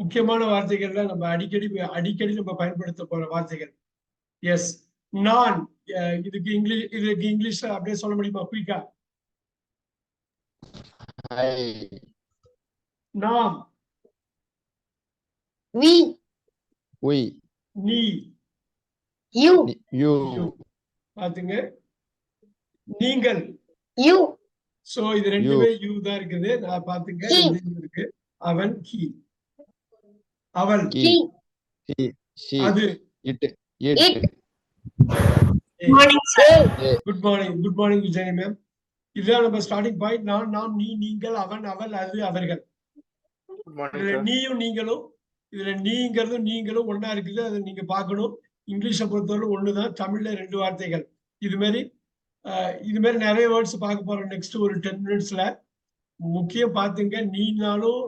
முக்கியமான வார்த்தைகள்ல நம்ம அடிக்கடி அடிக்கடி நம்ம பயன்படுத்த போற வார்த்தைகள். எஸ் நான் இதுக்கு இங்கிலீஷ் இதுக்கு இங்கிலீஷ்ல அப்படியே சொல்ல முடியுமா? குயிக்கா? நாம் we, we, நீ you, you, பாத்துங்க. நீங்கள். You, சோ இது ரெண்டுமே யூ தான் இருக்குது. நான் பாத்துங்க. இருக்கு. அவன் ஹி அவள் அது. Good morning good morning Vijayani ma'am இதுதான் நம்ம ஸ்டார்டிங் பாயிண்ட் நான் நாம் நீ நீங்கள் அவன் அவள் அது அவர்கள். இதுல. நீயும் நீங்களும் இதுல நீங்கிறதும் நீங்களும் ஒண்ணா இருக்குது. அதை நீங்க பார்க்கணும். இங்கிலீஷை பொறுத்தவரை ஒண்ணுதான். தமிழ்ல ரெண்டு வார்த்தைகள். இது மாதிரி இது மாதிரி நிறைய வேர்ட்ஸ் பார்க்க போறோம் நெக்ஸ்ட் ஒரு டென் மினிட்ஸ்ல முக்கியம் பாத்துங்க நீனாலும்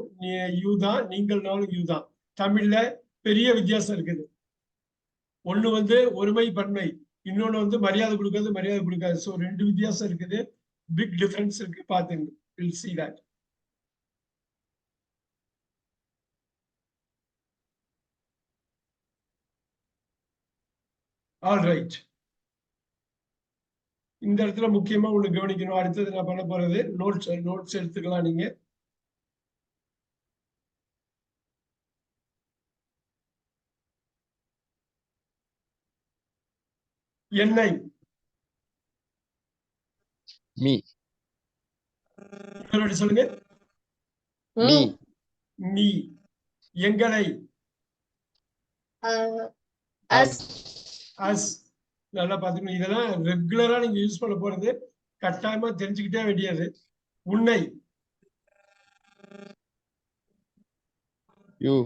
யூ தான். நீங்கள்னாலும் யூ தான். தமிழ்ல பெரிய வித்தியாசம் இருக்குது. ஒண்ணு வந்து ஒருமை பன்மை. இன்னொன்னு வந்து மரியாதை கொடுக்காது மரியாதை கொடுக்காது. ஸோ ரெண்டு வித்தியாசம் இருக்குது. பிக் டிஃபரன்ஸ் இருக்கு. பாத்துங்க. Will see that all right இந்த இடத்துல முக்கியமா உங்களுக்கு கவனிக்கணும். அடுத்தது நான் பண்ண போறது நோட்ஸ் நோட்ஸ் எடுத்துக்கலாம் நீங்க. என்னை வாட்டி சொல்லுங்க? me, Me. நீ எங்களை. அஸ். நல்லா பாத்துக்கணும் இதெல்லாம் ரெகுலரா நீங்க யூஸ் பண்ண போறது கட்டாயமா தெரிஞ்சுக்கிட்டே வேண்டியது. உன்னை. you,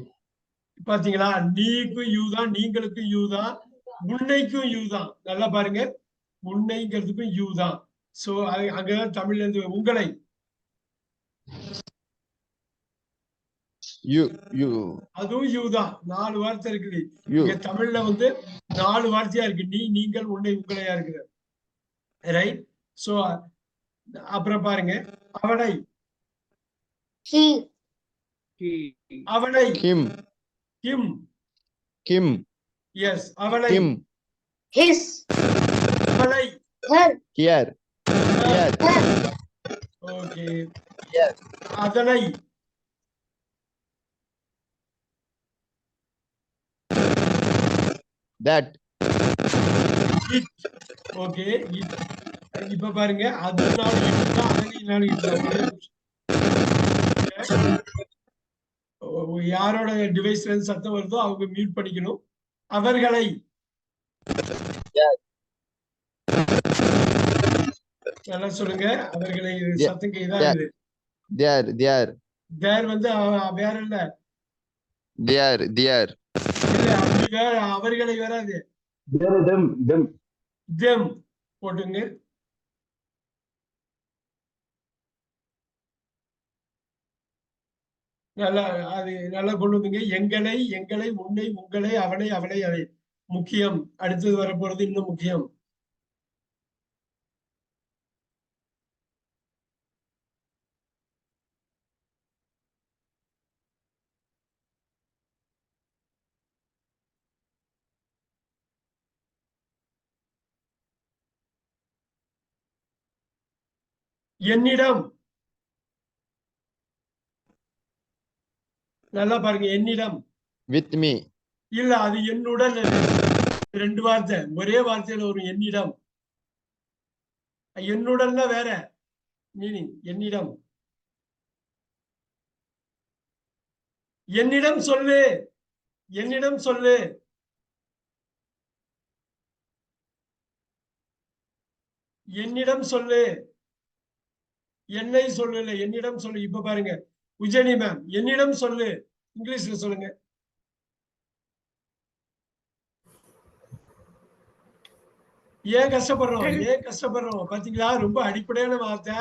பாத்தீங்களா நீக்கும் யூ தான் நீங்களுக்கும் யூ தான். உன்னைக்கும் யூ தான். நல்லா பாருங்க. உன்னைங்கிறதுக்கும் யூ தான். சோ அங்கதான் தமிழ்ல இருந்து உங்களை. You, you, அதுவும் யூ தான். நாலு வார்த்தை இருக்குது. இங்க தமிழ்ல வந்து நாலு வார்த்தையா இருக்கு. நீ நீங்கள் உன்னை உங்களையா இருக்குது ரைட் சோ அப்புறம் பாருங்க. அவனை. அவனை. Him, கிம் him, எஸ் அவளை him, His. அவளை Her. here, here, Her. Okay Yes. அதனை that, ஓகே இப்ப பாருங்க இதுதான் இதுதான். ஓ, யாரோட டிவைஸ்ல இருந்து சத்தம் வருதோ அவங்க மியூட் பண்ணிக்கணும் அவர்களை. நல்லா சொல்லுங்க. அவர்களை. சத்தம் கேக்குதா there, there, தேர் வந்து அவ- வேற இல்ல. அப்படி வேற அவர்களை வராது them. them போட்டுங்க. நல்லா அது நல்லா கொண்டு வந்துங்க. எங்களை எங்களை உன்னை உங்களை அவனை அவளை அதை முக்கியம். அடுத்தது வரப்போறது இன்னும் முக்கியம். என்னிடம் நல்லா பாருங்க என்னிடம் with me, இல்ல அது என்னுடன். ரெண்டு வார்த்தை ஒரே வார்த்தையில ஒரு என்னிடம். என்னுடன்ல வேற மீனிங் என்னிடம். என்னிடம் சொல்லு என்னிடம் சொல்லு. என்னிடம் சொல்லு. என்னை சொல்லல என்னிடம் சொல்லு. இப்ப பாருங்க உஜனி மேம் என்னிடம் சொல்லு. இங்கிலீஷ்ல சொல்லுங்க. ஏன் கஷ்டப்படுறோம்? ஏன் கஷ்டப்படுறோம்? பாத்தீங்களா? ரொம்ப அடிப்படையான வார்த்தை.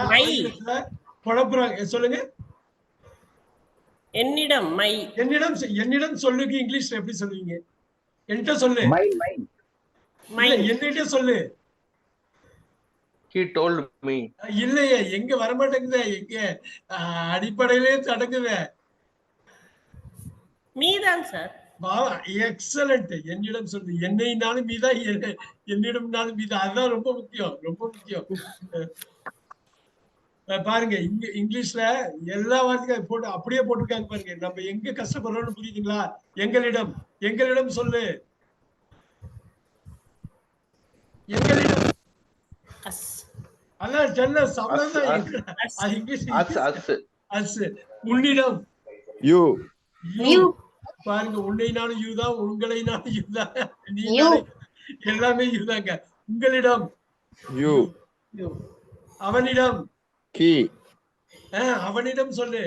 குழப்புறாங்க. சொல்லுங்க. என்னிடம் மை. என்னிடம் என்னிடம் சொல்லுக்கு இங்கிலீஷ்ல எப்படி சொல்லுவீங்க? என்கிட்ட சொல்லு. என்கிட்ட சொல்லு. He told me. இல்லையே எங்க வரமாட்டேங்குதே எங்க? ஆஹ், அடிப்படையிலே தடங்குதே. மீதான் சார் எக்ஸலண்ட் என்னிடம் சொல்லு என்னைனாலும் என்ன- என்னிடம்னாலும் மீதான் அதுதான் ரொம்ப முக்கியம் ரொம்ப முக்கியம். பாருங்க இங்க இங்கிலீஷ்ல எல்லா வார்த்தையும் போட்டு அப்படியே போட்டிருக்காங்க பாருங்க. நம்ம எங்க கஷ்டப்படுறோம்னு புரியுதுங்களா? எங்களிடம் எங்களிடம் சொல்லு. எங்களிடம் அதான் சென்ன. அஸ் உன்னிடம். You. you. பாருங்க உன்னைனாலும் யூ தான் உங்களைனாலும் யூ தான். எல்லாமே யூ தாங்க. உங்களிடம். You. அவனிடம். அஹ், அவனிடம் சொல்லு.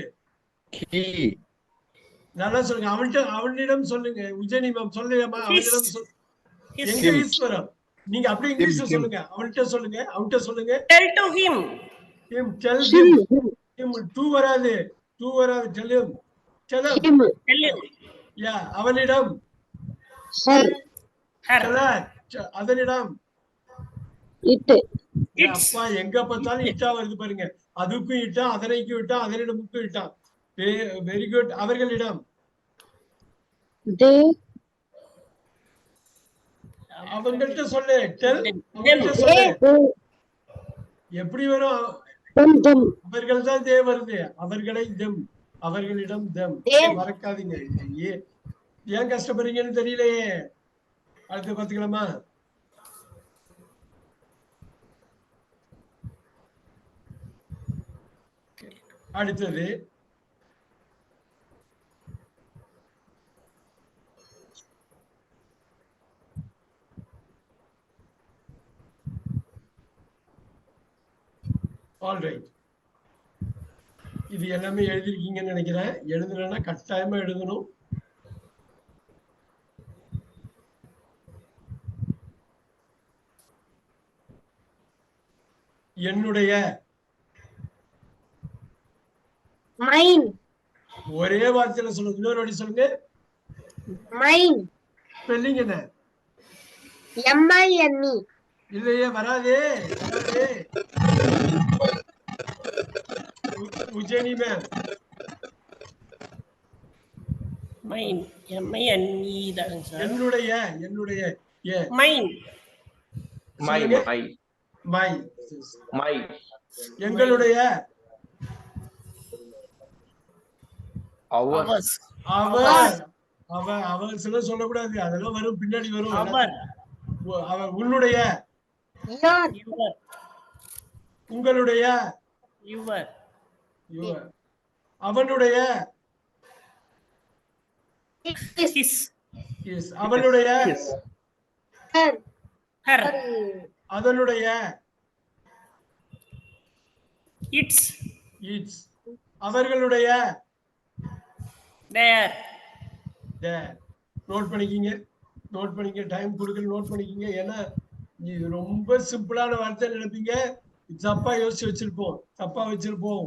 நல்லா சொல்லுங்க. அவன்கிட்ட அவனிடம் சொல்லுங்க. உஜயனி மேம் சொல்லுங்கம்மா. அவனிடம் சொல். His எங்க ஈஸ்வரம் நீங்க அப்படியே இங்கிலீஷ்ல him. சொல்லுங்க. அவன்கிட்ட சொல்லுங்க. அவன்கிட்ட சொல்லுங்க. Tell to him. Him tell him. him. To வராது. டூ வராது. Him. Tell him. Him, tell him. யா அவனிடம். Her. ச்ச, அதனிடம் It's- அப்பா எங்க பார்த்தாலும் இட்டா வருது பாருங்க. அதுக்கும் இட்டா அதனைக்கும் இட்டா அதனிடமுக்கும் இட்டா வெரி குட் அவர்களிடம். அவங்கள்ட்ட சொல்லு. டெல் எப்படி வரும்? அவர்கள் தான் தே வருது. அவர்களை தெம் அவர்களிடம் தெம். மறக்காதீங்க. ஏன் கஷ்டப்படுறீங்கன்னு தெரியலையே. அடுத்து பாத்துக்கலாமா அடுத்தது ஆல்ரைட் இது எல்லாமே எழுதிருக்கீங்கன்னு நினைக்கிறேன். எழுதலைன்னா கட்டாயமா எழுதணும். என்னுடைய ஒரே வார்த்தையில சொல்லுங்க. இன்னொரு வாட்டி சொல்லுங்க. Mine, ஸ்பெல்லிங் என்ன? M-I-N-E, இல்லையே வராதே. வராதே உ- Ujayani ma'am. Mine. m i n தான் சார். என்னுடைய என்னுடைய ஏ. மை. எங்களுடைய அவர் அவ அவர் சில சொல்லக்கூடாது. அதெல்லாம் வரும் பின்னாடி வரும். Our. உ- அவ உன்னுடைய. உங்களுடைய. Your, அவனுடைய அவனுடைய அதனுடைய its. இட்ஸ் அவர்களுடைய their. நோட் பண்ணிக்கிங்க. நோட் பண்ணிக்க டைம் கொடுக்கல நோட் பண்ணிக்கிங்க. ஏன்னா இது ரொம்ப சிம்பிளான வார்த்தை நினைப்பீங்க. தப்பா யோசிச்சு வச்சிருப்போம். தப்பா வச்சிருப்போம்.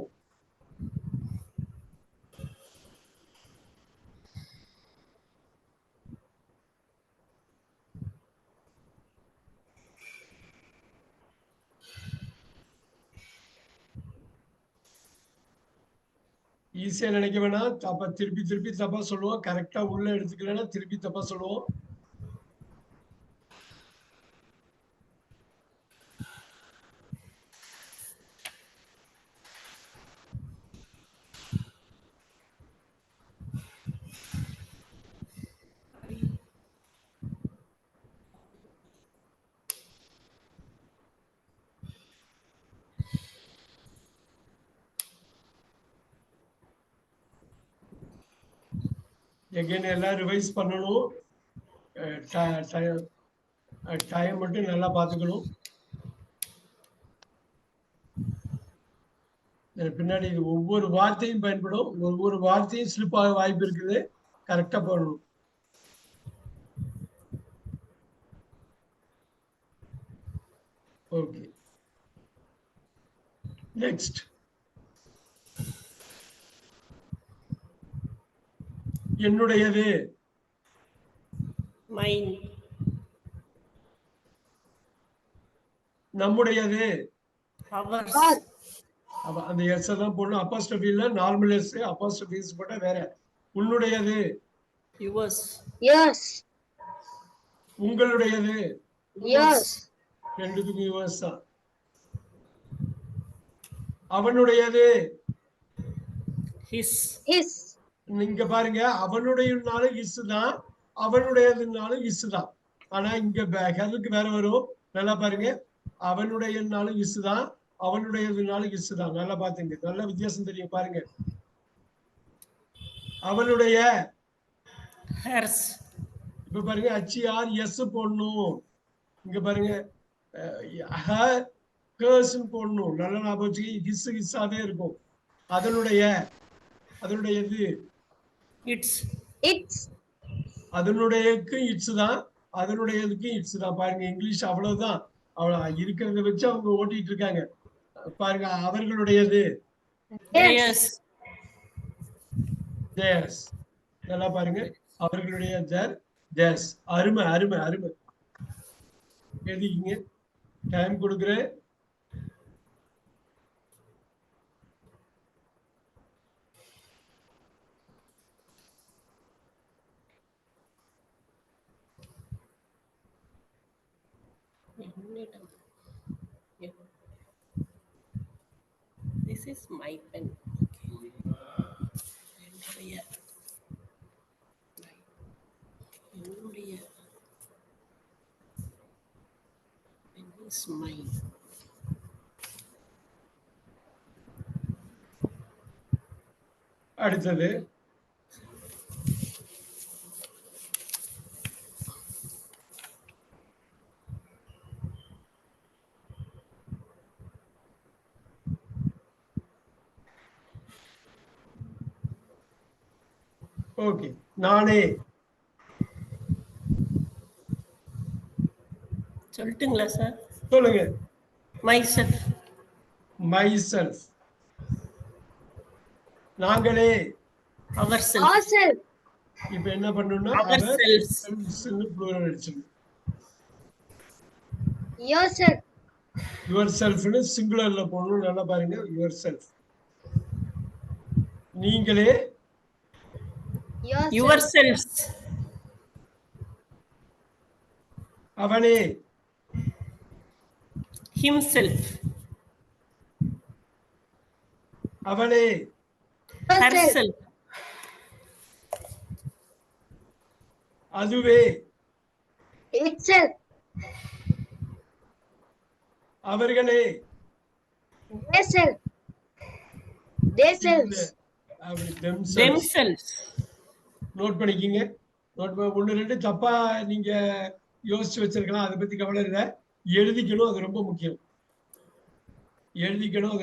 ஈஸியா நினைக்க வேணாம். தப்பா திருப்பி திருப்பி தப்பா சொல்லுவோம். கரெக்டா உள்ள எடுத்துக்கலன்னா திருப்பி தப்பா சொல்லுவோம். எகைன் எல்லாம் ரிவைஸ் பண்ணணும். டைம் மட்டும் நல்லா பார்த்துக்கணும். பின்னாடி இது ஒவ்வொரு வார்த்தையும் பயன்படும். ஒவ்வொரு வார்த்தையும் ஸ்லிப் ஆக வாய்ப்பு இருக்குது. கரெக்டாக போடணும். ஓகே நெக்ஸ்ட் என்னுடையது? Mine. நம்முடையது. அந்த எஸ் தான் போடணும். அப்போஸ்டபில நார்மல் எஸ் அப்போஸ்டபிஸ் போட்டா வேற. உன்னுடையது. Yours, உங்களுடையது. Yours, ரெண்டுத்துக்கும் யுவர்ஸ் தான். அவனுடையது. His, his, இங்க பாருங்க அவனுடையனாலும் இஸ் தான் அவனுடையதுனாலும் இஸ் தான் ஆனா இங்க ஹெல்க்கு வேற வரும். நல்லா பாருங்க. அவனுடையனாலும் இஸ் தான் அவனுடையதுனாலும் இஸ் தான் நல்லா பாத்துங்க. நல்ல வித்தியாசம் தெரியும் பாருங்க. அவனுடைய இப்ப பாருங்க ஹச்ஆர் எஸ் போடணும். இங்க பாருங்க ஹர்ஸ்ன்னு போடணும். நல்ல ஞாபகம் வச்சுக்க ஹிஸ் ஹிஸ்ஸாவே இருக்கும். அதனுடைய அதனுடையது its, its, அதனுடையக்கு இட்ஸ் தான். அதனுடையதுக்கு இட்ஸ் தான். பாருங்க இங்கிலீஷ் அவ்வளவுதான். அவ்வளவு இருக்கிறத வச்சு அவங்க ஓட்டிட்டு இருக்காங்க. பாருங்க அவர்களுடையது. நல்லா பாருங்க. அவர்களுடைய தேர் தேர்ஸ் அருமை அருமை அருமை. எழுதிக்கிங்க. டைம் கொடுக்குறேன். திஸ் இஸ் மை பென் என்னுடைய என்னுடைய பென் இஸ் மை அடுத்தது ஓகே. நானே சொல்லட்டுங்களா சார்? சொல்லுங்க. Myself, மை செல்ஃப் நாங்களே. Ourselves, ourselves, இப்ப என்ன பண்ணணும்னா அவர் ourselves, plural அடிச்சிடணும். Yourself, யுவர் செல்ஃப்னு சிங்குலர்ல போடணும். நல்லா பாருங்க. யுவர் செல்ஃப் நீங்களே yourself, yourselves, அவனே himself, அவளே yourself, herself, அதுவே itself, அவர்களே themselves, themselves, அப்படி themselves. Note பண்ணிக்கிங்க. நோட் ஒன்று ரெண்டு தப்பாக நீங்கள் யோசிச்சு வச்சிருக்கலாம். அதை பற்றி கவலை இல்லை. எழுதிக்கணும் அது ரொம்ப முக்கியம். எழுதிக்கணும் அது